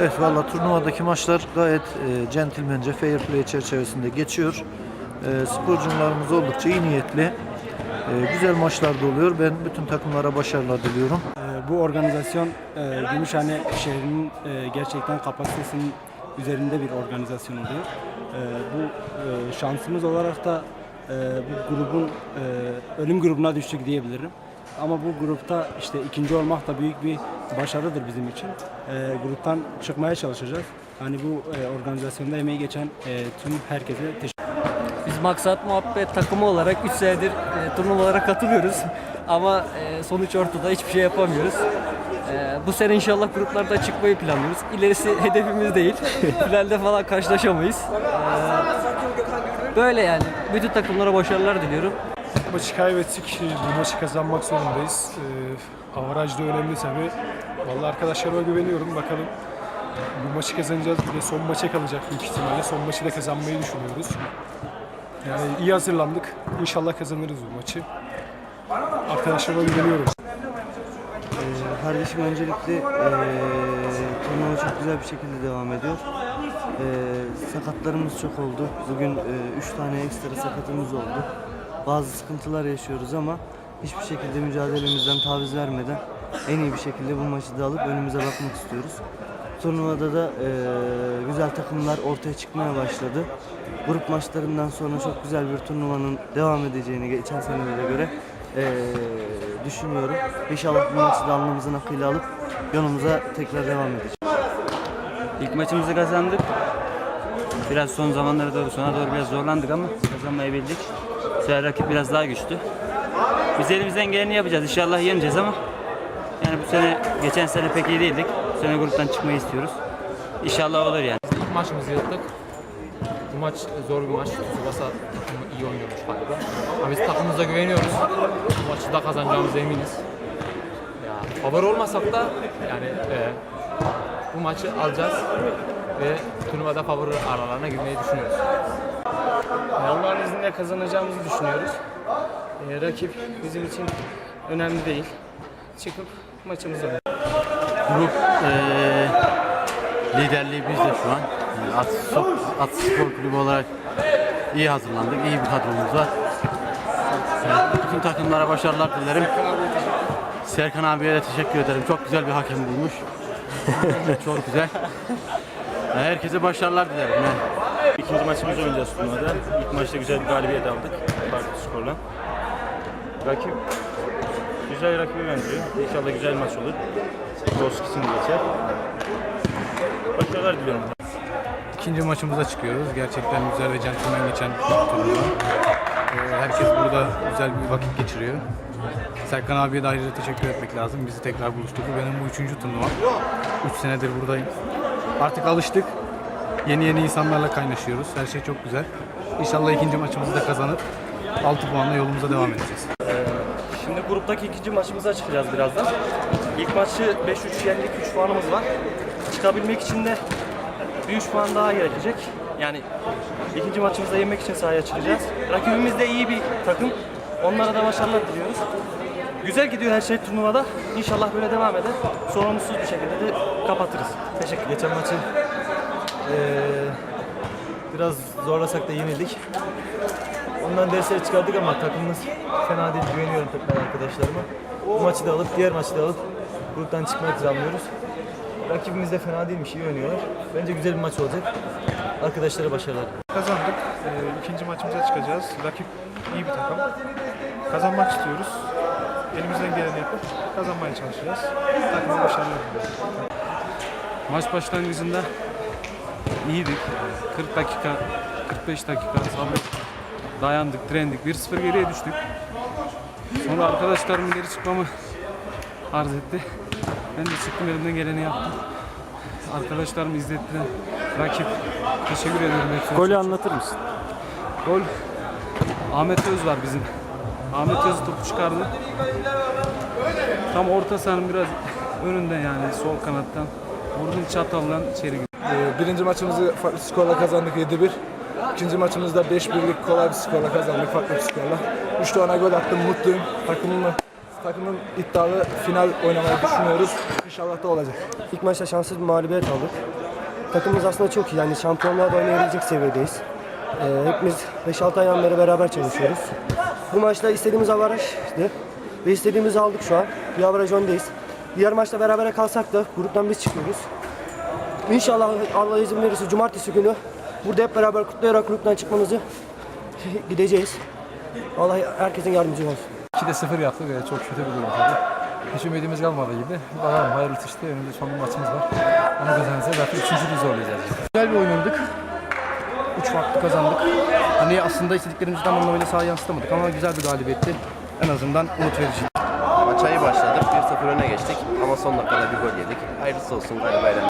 Evet valla turnuvadaki maçlar gayet e, centilmence, fair play çerçevesinde geçiyor. E, sporcularımız oldukça iyi niyetli. E, güzel maçlar da oluyor. Ben bütün takımlara başarılar diliyorum. Ee, Bu organizasyon e, Gümüşhane şehrinin e, gerçekten kapasitesinin üzerinde bir organizasyon oluyor. E, Bu e, şansımız olarak da e, bu grubun e, ölüm grubuna düştük diyebilirim. Ama bu grupta işte ikinci olmak da büyük bir başarıdır bizim için. E, Gruptan çıkmaya çalışacağız. Hani bu e, organizasyonda emeği geçen e, tüm herkese teşekkür Biz Maksat Muhabbet takımı olarak 3 senedir e, turnuvalara katılıyoruz. Ama e, sonuç ortada hiçbir şey yapamıyoruz. E, bu sene inşallah gruplarda çıkmayı planlıyoruz. İlerisi hedefimiz değil. Finalde falan karşılaşamayız. E, böyle yani. Bütün takımlara başarılar diliyorum. Maçı kaybettik. Bu maçı kazanmak zorundayız. Ee, avaraj da önemli tabii. Vallahi arkadaşlarıma güveniyorum. Bakalım bu maçı kazanacağız. Bir de son maça kalacak büyük ihtimalle. Son maçı da kazanmayı düşünüyoruz. Yani iyi hazırlandık. İnşallah kazanırız bu maçı. Arkadaşlarıma güveniyorum. Ee, Kardeşim öncelikle eee turnuva çok güzel bir şekilde devam ediyor. Eee, sakatlarımız çok oldu. Bugün 3 tane ekstra sakatımız oldu. Bazı sıkıntılar yaşıyoruz ama hiçbir şekilde mücadelemizden taviz vermeden en iyi bir şekilde bu maçı da alıp önümüze bakmak istiyoruz. Turnuvada da eee, güzel takımlar ortaya çıkmaya başladı. Grup maçlarından sonra çok güzel bir turnuvanın devam edeceğini geçen senelere göre eee, düşünüyorum. İnşallah bu maçı da alnımızın akıyla alıp yolumuza tekrar devam edeceğiz. İlk maçımızı kazandık. Biraz son zamanlara doğru sona doğru biraz zorlandık ama kazanmayı bildik. Sefer rakip biraz daha güçlü. Biz elimizden geleni yapacağız. İnşallah yeneceğiz ama yani bu sene geçen sene pek iyi değildik. Bu sene gruptan çıkmayı istiyoruz. İnşallah olur yani. İlk maçımızı yaptık. Bu maç zor bir maç. Tsubasa takımı iyi oynuyormuş galiba. Ama biz takımımıza güveniyoruz. Bu maçı da kazanacağımıza eminiz. Ya, favori olmasak da yani e, bu maçı alacağız ve turnuvada favori aralarına girmeyi düşünüyoruz. Allah'ın izniyle kazanacağımızı düşünüyoruz. Ee, rakip bizim için önemli değil. Çıkıp maçımızı oynayacağız. Grup eee liderliği bizde şu an. Yani At, Spor- At Spor Kulübü olarak iyi hazırlandık. iyi bir kadromuz var. Evet, bütün takımlara başarılar dilerim. Serkan abiye de teşekkür ederim. Çok güzel bir hakem bulmuş. Çok güzel. Yani Herkese başarılar dilerim. Yani. İkinci maçımızı oynayacağız turnuvada. İlk maçta güzel bir galibiyet aldık. Farklı skorla. Rakip güzel rakibe benziyor. İnşallah güzel maç olur. Roskis'in geçer. Başarılar diliyorum. İkinci maçımıza çıkıyoruz. Gerçekten güzel ve centilmen geçen turnuva. Ee, Herkes burada güzel bir vakit geçiriyor. Serkan abiye de ayrıca teşekkür etmek lazım. Bizi tekrar buluşturdu. Benim bu üçüncü turnuvam. Üç senedir buradayım. Artık alıştık. Yeni yeni insanlarla kaynaşıyoruz. Her şey çok güzel. İnşallah ikinci maçımızı da kazanıp 6 puanla yolumuza devam edeceğiz. Gruptaki ikinci maçımıza çıkacağız birazdan. İlk maçı 5-3 yendik, 3 puanımız var. Çıkabilmek için de bir 3 puan daha gerekecek. Yani ikinci maçımızda yenmek için sahaya çıkacağız. Rakibimiz de iyi bir takım. Onlara da başarılar diliyoruz. Güzel gidiyor her şey turnuvada. İnşallah böyle devam eder. Sorunsuz bir şekilde de kapatırız. Teşekkür Geçen maçı eee, biraz zorlasak da yenildik. Ondan dersleri çıkardık ama takımımız fena değil. Güveniyorum tekrar arkadaşlarıma. Bu maçı da alıp diğer maçı da alıp gruptan çıkmayı planlıyoruz. Rakibimiz de fena değilmiş, iyi oynuyorlar. Bence güzel bir maç olacak. Arkadaşlara başarılar. Kazandık. Ee, ikinci maçımıza çıkacağız. Rakip iyi bir takım. Kazanmak istiyoruz. Elimizden geleni yapıp kazanmaya çalışacağız. Takıma başarılar. Maç başlangıcında iyiydik. 40 dakika, 45 dakika sabret. Dayandık, direndik. 1-0 geriye düştük. Sonra arkadaşlarım geri çıkmamı arz etti. Ben de çıktım elimden geleni yaptım. Arkadaşlarım izlettiler. Rakip. Teşekkür ederim hepsine. Golü anlatır mısın? Gol. Ahmet Öz var bizim. Ahmet Öz topu çıkardı. Tam orta sahanın biraz önünde yani sol kanattan. Vurdum çatallan içeri girdi. Ee, Birinci maçımızı farklı skorla kazandık 7-1. İkinci maçımızda 5-1'lik kolay bir skorla kazandık farklı bir skorla. 3 tane gol attım mutluyum. Takımımı Takımın iddialı final oynamayı düşünüyoruz. İnşallah da olacak. İlk maçta şanssız bir mağlubiyet aldık. Takımımız aslında çok iyi. Yani şampiyonluğa da oynayabilecek seviyedeyiz. Ee, hepimiz 5-6 aydan beri beraber çalışıyoruz. Bu maçta istediğimiz avarajdı. Ve istediğimizi aldık şu an. Bir avaraj öndeyiz. Diğer maçta berabere kalsak da gruptan biz çıkıyoruz. İnşallah Allah izin verirse cumartesi günü burada hep beraber kutlayarak gruptan çıkmamızı gideceğiz. Allah herkesin yardımcı olsun. 2'de 0 yaptık. Evet, çok kötü bir durum tabii. Hiç ümidimiz kalmadı gibi. Bakalım hayırlısı işte. Önümüzde son bir maçımız var. Onu kazanırsa zaten üçüncülüğü zorlayacağız. Güzel bir oyun oynadık. 3 farklı kazandık. Hani aslında istediklerimizi tam anlamıyla sahaya yansıtamadık ama güzel bir galibiyetti. En azından umut verici. Maça iyi başladık. 1-0 öne geçtik ama son dakikada bir gol yedik. Hayırlısı olsun galiba